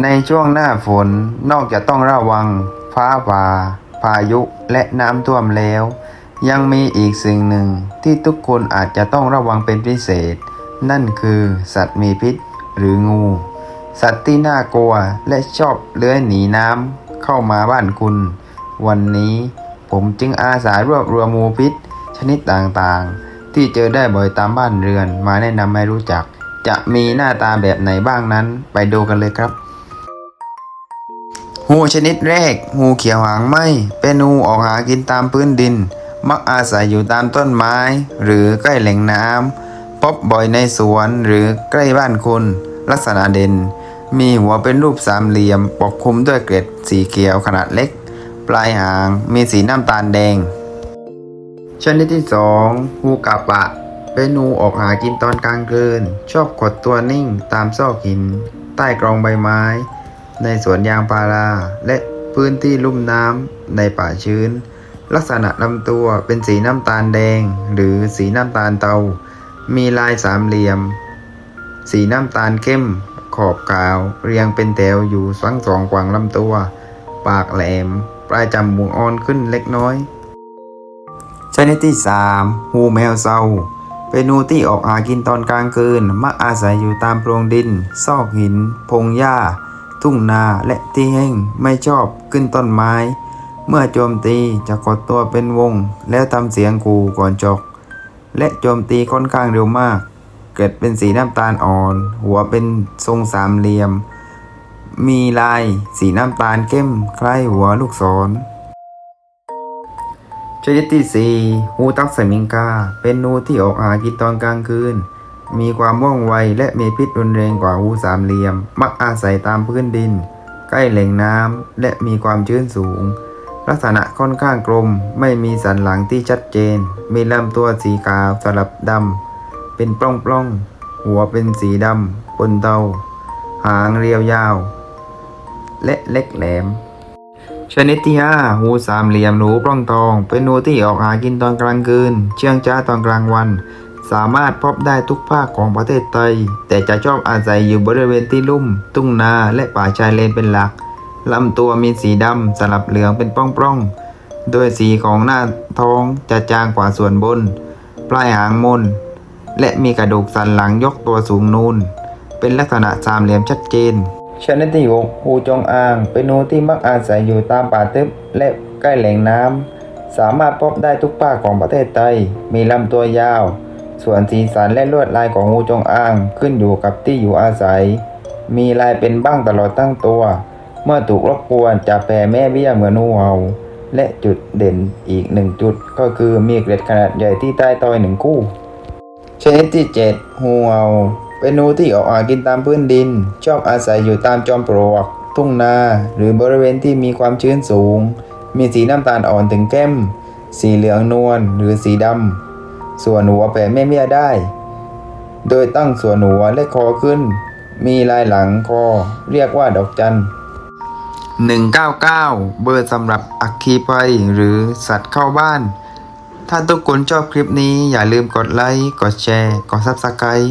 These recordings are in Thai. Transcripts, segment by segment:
ในช่วงหน้าฝนนอกจากต้องระวัง ฟ้าผ่าพายุและน้ำท่วมแล้ว ยังมีอีกสิ่งหนึ่งที่ทุกคนอาจจะต้องระวังเป็นพิเศษ นั่นคือสัตว์มีพิษหรืองู สัตว์ที่น่ากลัวและชอบเลื้อยหนีน้ำเข้ามาบ้านคุณ วันนี้ผมจึงอาสารวบรวมงูพิษ ชนิดต่างๆ ที่เจอได้บ่อยตามบ้านเรือนมาแนะนำให้รู้จัก จะมีหน้าตาแบบไหนบ้างนั้น ไปดูกันเลยครับ งูชนิดแรก งูเขียวหางไหมเป็นงูออกหากินตามพื้นดิน มักอาศัยอยู่ตามต้นไม้ หรือใกล้แหล่งน้ำพบบ่อยในสวนหรือใกล้บ้านคุณลักษณะเด่น มีหัวเป็นรูปสามเหลี่ยม ปกคลุมด้วยเกล็ดสีเขียวขนาดเล็ก ปลายหางมีสีน้ำตาลแดง ชนิดที่สองงูกาปะ เป็นงูออกหากินตอนกลางคืน ชอบขดตัวนิ่งตามซอกหิน ใต้กรองใบไม้ ในสวนยางพารา และพื้นที่ลุ่มน้ำในป่าชื้น ลักษณะลำตัวเป็นสีน้ำตาลแดง หรือสีน้ำตาลเตา มีลายสามเหลี่ยม สีน้ำตาลเข้ม ขอบขาว เรียงเป็นแถวอยู่ทั้งสองกวางลำตัว ปากแหลม ปลายจมูกอ่อนขึ้นเล็กน้อยชนิดที่สามงูแมวเซาเป็นงูที่ออกหากินตอนกลางคืน มักอาศัยอยู่ตามโพรงดิน ซอกหิน พงหญ้า ทุ่งนาและที่แห้งไม่ชอบขึ้นต้นไม้ เมื่อโจมตีจะกดตัวเป็นวง แล้วทำเสียงขู่ก่อนจก และโจมตีค่อนข้างเร็วมาก เกิดเป็นสีน้ำตาลอ่อน หัวเป็นทรงสามเหลี่ยม มีลายสีน้ำตาลเข้มคล้ายหัวลูกศรชนิดที่สี่งูตักสมิงกา เป็นงูที่ออกหากินตอนกลางคืน มีความว่องไวและมีพิษรุนแรงกว่างูสามเหลี่ยม มักอาศัยตามพื้นดิน ใกล้แหล่งน้ำและมีความชื้นสูง ลักษณะค่อนข้างกลม ไม่มีสันหลังที่ชัดเจน มีลำตัวสีขาวสลับดำเป็นปล้องๆ หัวเป็นสีดำปนเทาหางเรียวยาว และเล็กแหลมชนิดที่ห้างูสามเหลี่ยมหนูปล้องทอง เป็นงูที่ออกหากินตอนกลางคืน เชื่องช้าตอนกลางวัน สามารถพบได้ทุกภาคของประเทศไทย แต่จะชอบอาศัยอยู่บริเวณที่ลุ่ม ทุ่งนาและป่าชายเลนเป็นหลักลำตัวมีสีดำสลับเหลืองเป็นป้องๆ โดยสีของหน้าท้องจะจางกว่าส่วนบน ปลายหางมน และมีกระดูกสันหลังยกตัวสูงนูน เป็นลักษณะสามเหลี่ยมชัดเจนชนิดที่หกงูจงอาง เป็นงูที่มักอาศัยอยู่ตามป่าทึบและใกล้แหล่งน้ำสามารถพบได้ทุกภาคของประเทศไทย มีลำตัวยาว ส่วนสีสันและลวดลายของงูจงอางขึ้นอยู่กับที่อยู่อาศัย มีลายเป็นบ้างตลอดทั้งตัว เมื่อถูกรบกวนจะแผ่แม่เบี้ยเหมือนงูเห่าและจุดเด่นอีกหนึ่งจุดก็คือมีเกล็ดขนาดใหญ่ที่ใต้ตอยหนึ่งคู่ ชนิดที่7งูเห่าเป็นงูที่ออกหากินตามพื้นดิน ชอบอาศัยอยู่ตามจอมปลวก ทุ่งนา หรือบริเวณที่มีความชื้นสูง มีสีน้ำตาลอ่อนถึงเข้ม สีเหลืองนวลหรือสีดำ ส่วนหัวแผ่แม่เมียได้ โดยตั้งส่วนหัวและคอขึ้น มีลายหลังคอเรียกว่าดอกจัน199 เบอร์สำหรับอัคคีภัยหรือสัตว์เข้าบ้าน ถ้าทุกคนชอบคลิปนี้อย่าลืมกดไลค์ กดแชร์ กด Subscribe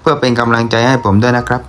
เพื่อเป็นกำลังใจให้ผมด้วยนะครับ